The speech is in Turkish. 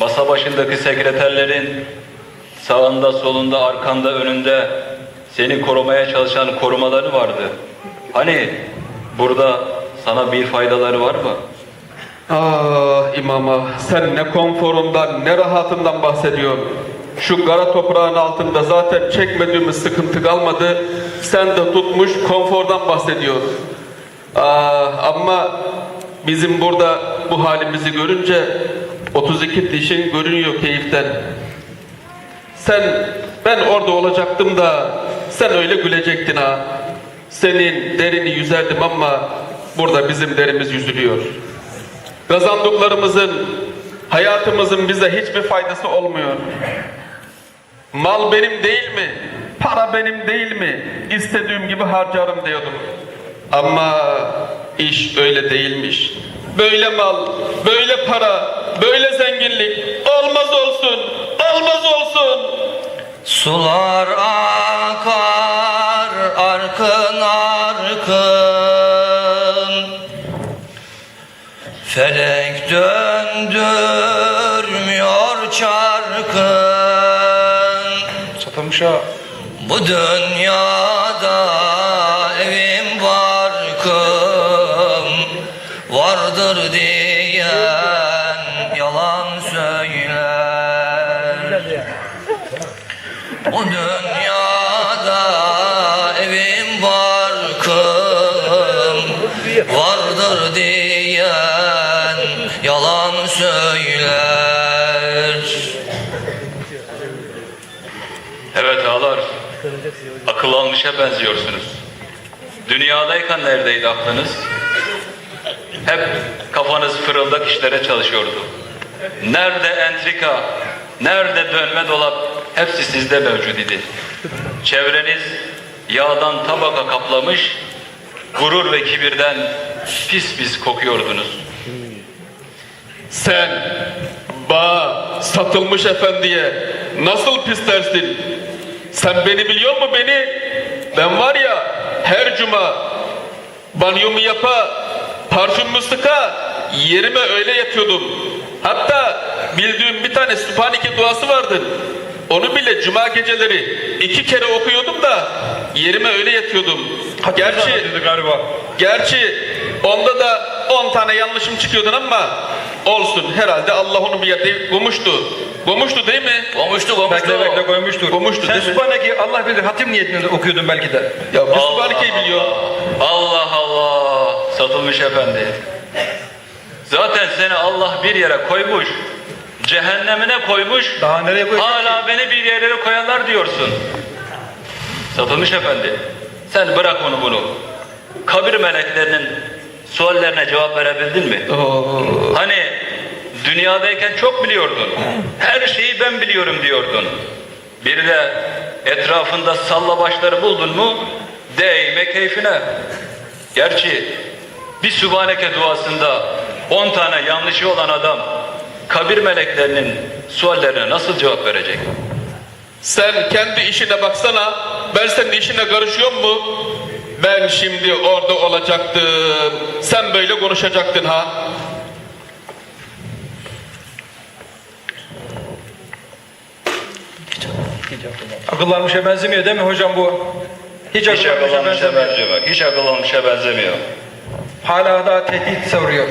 Masa başındaki sekreterlerin sağında, solunda, arkanda, önünde seni korumaya çalışan korumaları vardı. Hani burada sana bir faydaları var mı? Ah imama sen ne konforundan ne rahatından bahsediyorsun. Şu kara toprağın altında zaten çekmediğimiz sıkıntı kalmadı. Sen de tutmuş konfordan bahsediyorsun. Ah ama bizim burada bu halimizi görünce 32 dişin görünüyor keyiften. Sen ben orada olacaktım da sen öyle gülecektin ha. Senin derini yüzerdim ama burada bizim derimiz yüzülüyor. Kazandıklarımızın, hayatımızın bize hiçbir faydası olmuyor. Mal benim değil mi? Para benim değil mi? İstediğim gibi harcarım diyordum. Ama iş öyle değilmiş. Böyle mal, böyle para, böyle zenginlik olmaz olsun, olmaz olsun. Sular akar arkın arkın Felek döndürmüyor çarkın Satılmış ha. Bu dünyada Vardır diyen yalan söyler Bu dünyada evim barkım Vardır diyen yalan söyler Evet ağalar, akıl almışa benziyorsunuz. Dünyadayken neredeydi aklınız? Hep kafanız fırıldak işlere çalışıyordu. Nerede entrika, nerede dönme dolap hepsi sizde mevcut idi. Çevreniz yağdan tabaka kaplamış, gurur ve kibirden pis pis kokuyordunuz. Sen ba satılmış efendiye nasıl pis dersin? Sen beni biliyor mu beni? Ben var ya her cuma banyomu yapa, parfümümü sıka, yerime öyle yatıyordum. Hatta bildiğim bir tane Sübhaneke duası vardır. Onu bile cuma geceleri iki kere okuyordum da yerime öyle yatıyordum. Gerçi galiba. Gerçi onda da 10 tane yanlışım çıkıyordu ama olsun herhalde Allah onu bir yerde koymuştu. Koymuştu değil mi? Komuştu komuştu Bekle bekle koymuştur. Koymuştur Sen değil mi? Sübhaneke Allah bilir hatim niyetinde okuyordun belki de. Ya Sübhaneke'yi biliyor. Allah Allah satılmış efendi. Zaten seni Allah bir yere koymuş. Cehennemine koymuş. Daha nereye koyacak Hala beni bir yerlere koyanlar diyorsun. Satılmış efendi. Sen bırak onu bunu. Kabir meleklerinin suallerine cevap verebildin mi? Oo. Hani dünyadayken çok biliyordun. Her şeyi ben biliyorum diyordun. Bir de etrafında salla başları buldun mu değme keyfine. Gerçi bir Sübhaneke duasında 10 tane yanlışı olan adam kabir meleklerinin suallerine nasıl cevap verecek? Sen kendi işine baksana. Ben senin işine karışıyor mu? Ben şimdi orada olacaktım. Sen böyle konuşacaktın ha. Akıllanmışa benzemiyor değil mi hocam bu? Hiç, Hiç akıllanmışa akıllanmışa benzemiyor. benzemiyor. Hiç akıllanmışa benzemiyor. Hala daha tehdit savuruyor.